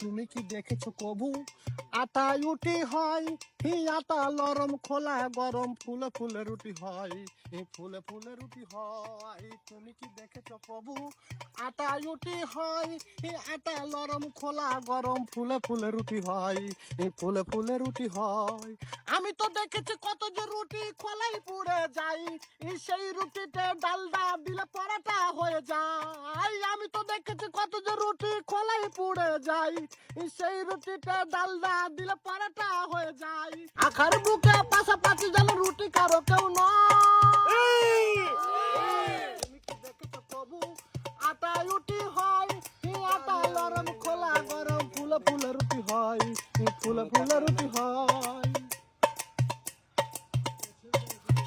তুমি কি দেখেছ কবু? আটা রুটি হয়, হি আটা লরম খোলা গরম, ফুলে ফুলে রুটি হয় এই ফুলে ফুলে রুটি হয়। তুমি কি দেখেছ কবু? আটা রুটি হয়, হি আটা লরম খোলা গরম, ফুলে ফুলে রুটি হয় এই ফুলে ফুলে রুটি হয়। আমি তো দেখেছি কত যে রুটি খোলাই পুড়ে যাই সেই রুটিতে ডালডা দিলে পরাটা হয়ে যায়। আমি তো দেখেছি কত যে রুটি খোলাই পুড়ে যাই এই সেই রুটিতে ডালডা দিলে পরাটা হয়ে যায়। আখার বুকে পাশাপাশি যেন রুটি কারও কেউ নয়।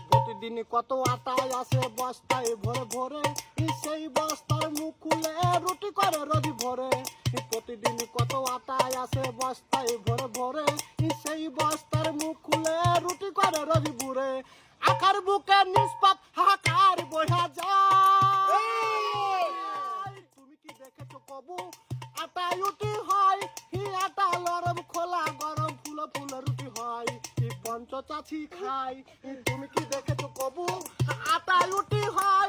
প্রতিদিন কত আটায় আসে বস্তায় ভরে ভরে সেই বস্তার মুখ খুলে রুটি করে রবি ভরে। আসে বস্তায় ভরে ভরে সেই বস্তার মুখ খুলে রুটি করে রবি ভরে আকার বুকে নিষ্পাপ হাহাকার বইয়া যায়। তুমি কি দেখেছ কবু? আটা রুটি হয় হি আটা লরম খোলা গরম ফুলে ফুলে রুটি হয়। হি পঞ্চচাচি খাই তুমি কি দেখেছ কবু? আটা রুটি হয়